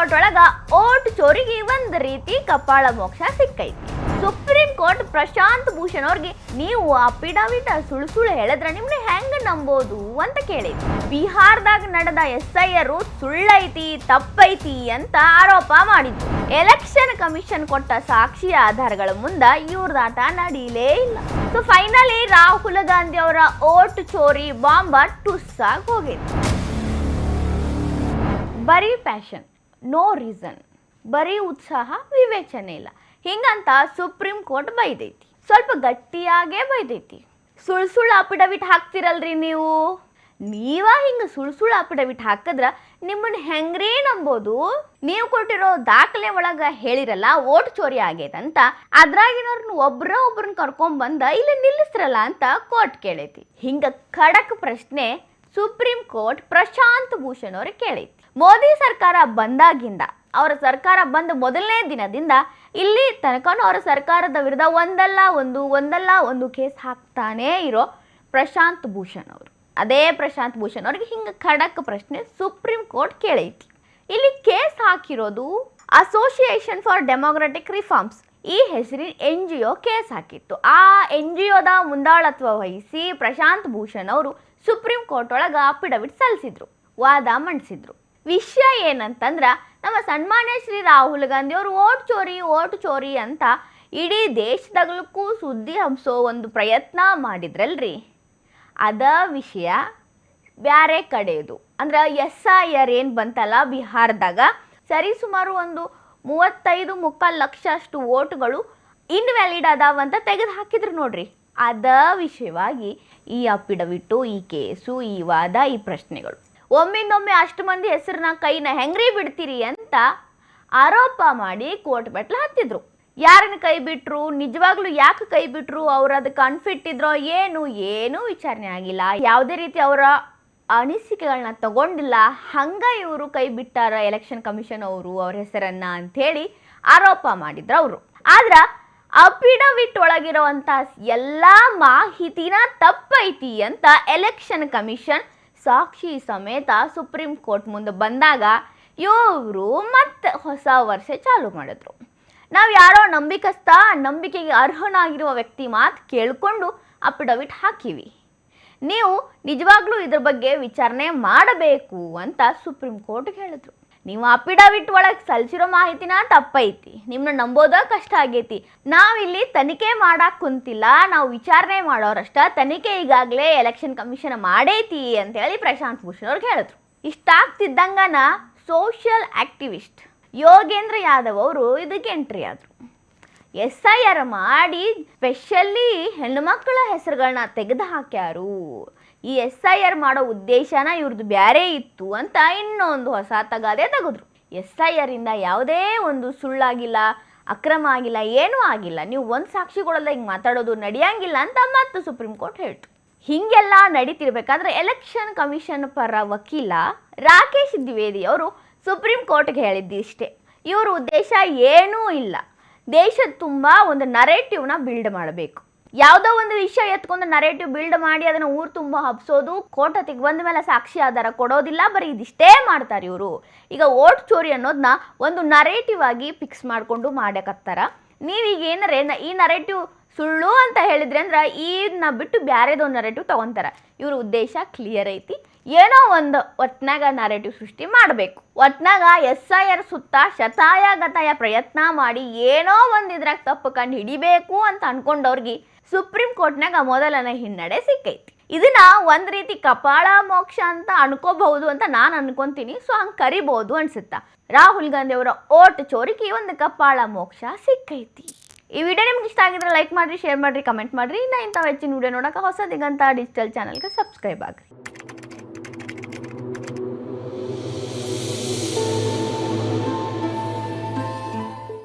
Court ಒಳಗ vote ಚೋರಿಗೆ ಒಂದ್ ರೀತಿ ಕಪಾಳ ಮೋಕ್ಷ ಸಿಕ್ಕೈತಿ. ಸುಪ್ರೀಂ ಕೋರ್ಟ್ ಪ್ರಶಾಂತ್ ಭೂಷಣ್ ಅವ್ರಿಗೆ ನೀವು ಅಪಿಡಾವಿಟ ಸುಳ್ಳು ಸುಳ್ಳು ಹೇಳಿದ್ರೆ ನಿಮ್ನ ಹೆಂಗ್ ನಂಬೋದು ಅಂತ ಕೇಳಿದ್ರು ಬಿಹಾರದಾಗ ನಡೆದ ಎಸ್ ಐ ಆರ್ ಸುಳ್ಳೈತಿ, ತಪ್ಪೈತಿ ಅಂತ ಆರೋಪ ಮಾಡಿದ್ರು. ಎಲೆಕ್ಷನ್ ಕಮಿಷನ್ ಕೊಟ್ಟ ಸಾಕ್ಷಿ ಆಧಾರಗಳ ಮುಂದ ಇವ್ರದಾಟ ನಡೀಲೇ ಇಲ್ಲ. ಸೊ ಫೈನಲಿ ರಾಹುಲ್ ಗಾಂಧಿ ಅವರ ಓಟ್ ಚೋರಿ ಬಾಂಬ ಆಗಿ ಹೋಗಿತ್ತು ಬರೀ ಪ್ಯಾಷನ್ ನೋ ರೀಸನ್ ಬರೀ ಉತ್ಸಾಹ, ವಿವೇಚನೆ ಇಲ್ಲ. ಹಿಂಗಂತ ಸುಪ್ರೀಂ ಕೋರ್ಟ್ ಬೈದೈತಿ. ಸ್ವಲ್ಪ ಗಟ್ಟಿಯಾಗೇ ಬೈದೈತಿ. ಸುಳ್ ಸುಳ್ಳು ಅಫಿಡವಿಟ್ ಹಾಕ್ತಿರಲ್ರಿ ನೀವು? ನೀವ ಹಿಂಗ ಸುಳ್ ಸುಳ್ಳು ಅಫಿಡವಿಟ್ ಹಾಕಿದ್ರ ನಿಮ್ಮನ್ನ ಹೆಂಗ್ರೀ ನಂಬೋದು? ನೀವು ಕೊಟ್ಟಿರೋ ದಾಖಲೆ ಒಳಗ ಹೇಳಿರಲ್ಲ, ಓಟ್ ಚೋರಿ ಆಗೈತಂತ ಅದ್ರಾಗಿನವ್ರನ್ನ ಒಬ್ರ ಒಬ್ರನ್ನ ಕರ್ಕೊಂಡ್ ಬಂದ ಇಲ್ಲಿ ನಿಲ್ಲಿಸ್ರಲ್ಲ ಅಂತ ಕೋರ್ಟ್ ಕೇಳೈತಿ. ಹಿಂಗ ಖಡಕ್ ಪ್ರಶ್ನೆ ಸುಪ್ರೀಂ ಕೋರ್ಟ್ ಪ್ರಶಾಂತ್ ಭೂಷಣ್ ಅವ್ರಿಗೆ ಕೇಳೈತಿ. ಮೋದಿ ಸರ್ಕಾರ ಬಂದಾಗಿಂದ, ಅವರ ಸರ್ಕಾರ ಬಂದ ಮೊದಲನೇ ದಿನದಿಂದ ಇಲ್ಲಿ ತನಕನೂ ಅವರ ಸರ್ಕಾರದ ವಿರುದ್ಧ ಒಂದಲ್ಲ ಒಂದು ಒಂದಲ್ಲ ಒಂದು ಕೇಸ್ ಹಾಕ್ತಾನೇ ಇರೋ ಪ್ರಶಾಂತ್ ಭೂಷಣ್ ಅವರು. ಅದೇ ಪ್ರಶಾಂತ್ ಭೂಷಣ್ ಅವ್ರಿಗೆ ಹಿಂಗೆ ಖಡಕ್ ಪ್ರಶ್ನೆ ಸುಪ್ರೀಂ ಕೋರ್ಟ್ ಕೇಳೈತಿ. ಇಲ್ಲಿ ಕೇಸ್ ಹಾಕಿರೋದು ಅಸೋಸಿಯೇಷನ್ ಫಾರ್ ಡೆಮೋಕ್ರೆಟಿಕ್ ರಿಫಾರ್ಮ್ಸ್ ಈ ಹೆಸರಿನ ಎನ್ ಜಿ ಒ ಕೇಸ್ ಹಾಕಿತ್ತು. ಆ ಎನ್ ಜಿ ಒದ ಮುಂದಾಳತ್ವ ವಹಿಸಿ ಪ್ರಶಾಂತ್ ಭೂಷಣ್ ಅವರು ಸುಪ್ರೀಂ ಕೋರ್ಟ್ ಒಳಗೆ ಅಫಿಡವಿಟ್ ಸಲ್ಲಿಸಿದ್ರು, ವಾದ ಮಂಡಿಸಿದ್ರು. ವಿಷಯ ಏನಂತಂದ್ರೆ, ನಮ್ಮ ಸನ್ಮಾನ್ಯ ಶ್ರೀ ರಾಹುಲ್ ಗಾಂಧಿ ಅವರು ಓಟ್ ಚೋರಿ ಓಟ್ ಚೋರಿ ಅಂತ ಇಡೀ ದೇಶದಾಗಲಕ್ಕೂ ಸುದ್ದಿ ಹಂಸೋ ಒಂದು ಪ್ರಯತ್ನ ಮಾಡಿದ್ರಲ್ರಿ. ಅದ ವಿಷಯ ಬ್ಯಾರೆ ಕಡೆಯದು ಅಂದ್ರೆ ಎಸ್ ಐ ಆರ್ ಏನು ಬಂತಲ್ಲ ಬಿಹಾರದಾಗ ಸರಿ ಸುಮಾರು ಒಂದು ಮೂವತ್ತೈದು ಮುಕ್ಕಾಲು ಲಕ್ಷ ಅಷ್ಟು ಓಟ್ಗಳು ಇನ್ವ್ಯಾಲಿಡ್ ಅದಾವಂತ ತೆಗೆದು ಹಾಕಿದ್ರು ನೋಡ್ರಿ. ಅದ ವಿಷಯವಾಗಿ ಈ ಅಪ್ಪಿಡವಿಟ್ಟು, ಈ ಕೇಸು, ಈ ವಾದ, ಈ ಪ್ರಶ್ನೆಗಳು. ಒಮ್ಮಿಂದೊಮ್ಮೆ ಅಷ್ಟು ಮಂದಿ ಹೆಸರನ್ನ ಕೈನ ಹೆಂಗ್ರಿ ಬಿಡ್ತೀರಿ ಅಂತ ಆರೋಪ ಮಾಡಿ ಕೋರ್ಟ್ ಹತ್ತಿದ್ರು. ಯಾರನ್ನ ಕೈ ಬಿಟ್ರು, ನಿಜವಾಗ್ಲೂ ಯಾಕೆ ಕೈ ಬಿಟ್ರು, ಅವ್ರು ಅದಕ್ಕೆ ಅನ್ಫಿಟ್ ಇದ್ರೋ ಏನು ಏನೂ ವಿಚಾರಣೆ ಆಗಿಲ್ಲ. ಯಾವುದೇ ರೀತಿ ಅವರ ಅನಿಸಿಕೆಗಳನ್ನ ತಗೊಂಡಿಲ್ಲ, ಹಂಗ ಇವರು ಕೈ ಬಿಟ್ಟಾರ ಎಲೆಕ್ಷನ್ ಕಮಿಷನ್ ಅವರು, ಅವ್ರ ಹೆಸರನ್ನ ಅಂಥೇಳಿ ಆರೋಪ ಮಾಡಿದ್ರು ಅವರು. ಆದ್ರ ಅಫಿಡವಿಟ್ ಒಳಗಿರುವಂತ ಎಲ್ಲ ಮಾಹಿತಿನ ತಪ್ಪೈತಿ ಅಂತ ಎಲೆಕ್ಷನ್ ಕಮಿಷನ್ ಸಾಕ್ಷಿ ಸಮೇತ ಸುಪ್ರೀಂ ಕೋರ್ಟ್ ಮುಂದೆ ಬಂದಾಗ ಇವರು ಮತ್ತೆ ಹೊಸ ವರ್ಷ ಚಾಲು ಮಾಡಿದ್ರು. ನಾವು ಯಾರೋ ನಂಬಿಕಸ್ಥ, ನಂಬಿಕೆಗೆ ಅರ್ಹನಾಗಿರುವ ವ್ಯಕ್ತಿ ಮಾತು ಕೇಳಿಕೊಂಡು ಅಫಿಡವಿಟ್ ಹಾಕಿವಿ. ನೀವು ನಿಜವಾಗ್ಲೂ ಇದ್ರ ಬಗ್ಗೆ ವಿಚಾರಣೆ ಮಾಡಬೇಕು ಅಂತ ಸುಪ್ರೀಂ ಕೋರ್ಟ್ ಹೇಳಿದ್ರು. ನೀವು ಅಫಿಡವಿಟ್ ಒಳಗೆ ಸಲ್ಲಿಸಿರೋ ಮಾಹಿತಿನ ತಪ್ಪೈತಿ. ನಿಮ್ಮನ್ನ ನಂಬೋದ ಕಷ್ಟ ಆಗೈತಿ. ನಾವಿಲ್ಲಿ ತನಿಖೆ ಮಾಡಕ್ ಕುಂತಿಲ್ಲ. ನಾವು ವಿಚಾರಣೆ ಮಾಡೋರಷ್ಟ. ತನಿಖೆ ಈಗಾಗಲೇ ಎಲೆಕ್ಷನ್ ಕಮಿಷನ್ ಮಾಡೈತಿ ಅಂತೇಳಿ ಪ್ರಶಾಂತ್ ಭೂಷಣ್ ಅವ್ರಿಗೆ ಹೇಳಿದ್ರು. ಇಷ್ಟಾಗ್ತಿದ್ದಂಗನ ಸೋಷಿಯಲ್ ಆಕ್ಟಿವಿಸ್ಟ್ ಯೋಗೇಂದ್ರ ಯಾದವ್ ಅವರು ಇದಕ್ಕೆ ಎಂಟ್ರಿ ಆದರು. ಎಸ್ ಐ ಆರ್ ಮಾಡಿ ಸ್ಪೆಷಲಿ ಹೆಣ್ಮಕ್ಳ ಹೆಸರುಗಳನ್ನ ತೆಗೆದು ಹಾಕ್ಯಾರು. ಈ ಎಸ್ ಐ ಆರ್ ಮಾಡೋ ಉದ್ದೇಶನ ಇವ್ರದ್ದು ಬ್ಯಾರೆ ಇತ್ತು ಅಂತ ಇನ್ನೊಂದು ಹೊಸ ತಗಾದೆ ತೆಗೆದ್ರು. ಎಸ್ ಐ ಆರ್ ಇಂದ ಯಾವುದೇ ಒಂದು ಸುಳ್ಳಾಗಿಲ್ಲ, ಅಕ್ರಮ ಆಗಿಲ್ಲ, ಏನೂ ಆಗಿಲ್ಲ. ನೀವು ಒಂದು ಸಾಕ್ಷಿಗಳಲ್ಲ ಹಿಂಗೆ ಮಾತಾಡೋದು ನಡೆಯಂಗಿಲ್ಲ ಅಂತ ಮತ್ತೆ ಸುಪ್ರೀಂ ಕೋರ್ಟ್ ಹೇಳ್ತು. ಹೀಗೆಲ್ಲ ನಡೀತಿರ್ಬೇಕಾದ್ರೆ ಎಲೆಕ್ಷನ್ ಕಮಿಷನ್ ಪರ ವಕೀಲ ರಾಕೇಶ್ ದ್ವಿವೇದಿ ಅವರು ಸುಪ್ರೀಂ ಕೋರ್ಟ್ಗೆ ಹೇಳಿದ್ದಿಷ್ಟೇ. ಇವ್ರ ಉದ್ದೇಶ ಏನೂ ಇಲ್ಲ. ದೇಶದ ತುಂಬ ಒಂದು ನರೇಟಿವ್ನ ಬಿಲ್ಡ್ ಮಾಡಬೇಕು. ಯಾವುದೋ ಒಂದು ವಿಷಯ ಎತ್ಕೊಂಡು ನರೇಟಿವ್ ಬಿಲ್ಡ್ ಮಾಡಿ ಅದನ್ನು ಊರು ತುಂಬ ಹಬ್ಸೋದು, ಕೋಟತಿಗೆ ಬಂದ ಮೇಲೆ ಸಾಕ್ಷಿ ಆಧಾರ ಕೊಡೋದಿಲ್ಲ, ಬರೀ ಇದಿಷ್ಟೇ ಮಾಡ್ತಾರೆ ಇವರು. ಈಗ ಓಟ್ ಚೋರಿ ಅನ್ನೋದನ್ನ ಒಂದು ನರೇಟಿವ್ ಆಗಿ ಫಿಕ್ಸ್ ಮಾಡಿಕೊಂಡು ಮಾಡಕತ್ತಾರ ನೀವೀಗ ಏನರೇ ಈ ನರೇಟಿವ್ ಸುಳ್ಳು ಅಂತ ಹೇಳಿದ್ರೆ ಅಂದ್ರೆ ಇದನ್ನ ಬಿಟ್ಟು ಬ್ಯಾರೇದೋ ನರೇಟಿವ್ ತಗೊಂತಾರ. ಇವ್ರ ಉದ್ದೇಶ ಕ್ಲಿಯರ್ ಐತಿ. ಏನೋ ಒಂದು ಒಟ್ನಾಗ ನರೇಟಿವ್ ಸೃಷ್ಟಿ ಮಾಡಬೇಕು. ಒಟ್ನಾಗ ಎಸ್ ಐ ಆರ್ ಸುತ್ತ ಶತಾಯ ಗತಾಯ ಪ್ರಯತ್ನ ಮಾಡಿ ಏನೋ ಒಂದು ಇದ್ರಾಗ ತಪ್ಪು ಕಂಡು ಹಿಡಿಬೇಕು ಅಂತ ಅನ್ಕೊಂಡವ್ರಿಗೆ ಸುಪ್ರೀಂ ಕೋರ್ಟ್ನಾಗ ಮೊದಲನೇ ಹಿನ್ನಡೆ ಸಿಕ್ಕೈತಿ. ಇದನ್ನ ಒಂದ್ ರೀತಿ ಕಪಾಳ ಮೋಕ್ಷ ಅಂತ ಅನ್ಕೋಬಹುದು ಅಂತ ನಾನು ಅನ್ಕೊಂತೀನಿ. ಸೊ ಹಂಗೆ ಕರಿಬಹುದು ಅನ್ಸುತ್ತಾ. ರಾಹುಲ್ ಗಾಂಧಿ ಅವರ ಓಟ್ ಚೋರಿಕೆ ಒಂದು ಕಪಾಳ ಮೋಕ್ಷ ಸಿಕ್ಕೈತಿ. ಈ ವಿಡಿಯೋ ನಿಮ್ಗೆ ಇಷ್ಟ ಆಗಿದ್ರೆ ಲೈಕ್ ಮಾಡಿರಿ ಶೇರ್ ಮಾಡಿರಿ ಕಮೆಂಟ್ ಮಾಡಿರಿ. ಇನ್ನು ಇಂಥ ಹೆಚ್ಚಿನ ವಿಡಿಯೋ ನೋಡೋಕೆ ಹೊಸ ದಿಗಂತ ಡಿಜಿಟಲ್ ಚಾನಲ್ಗೆ ಸಬ್ಸ್ಕ್ರೈಬ್ ಆಗ್ರಿ.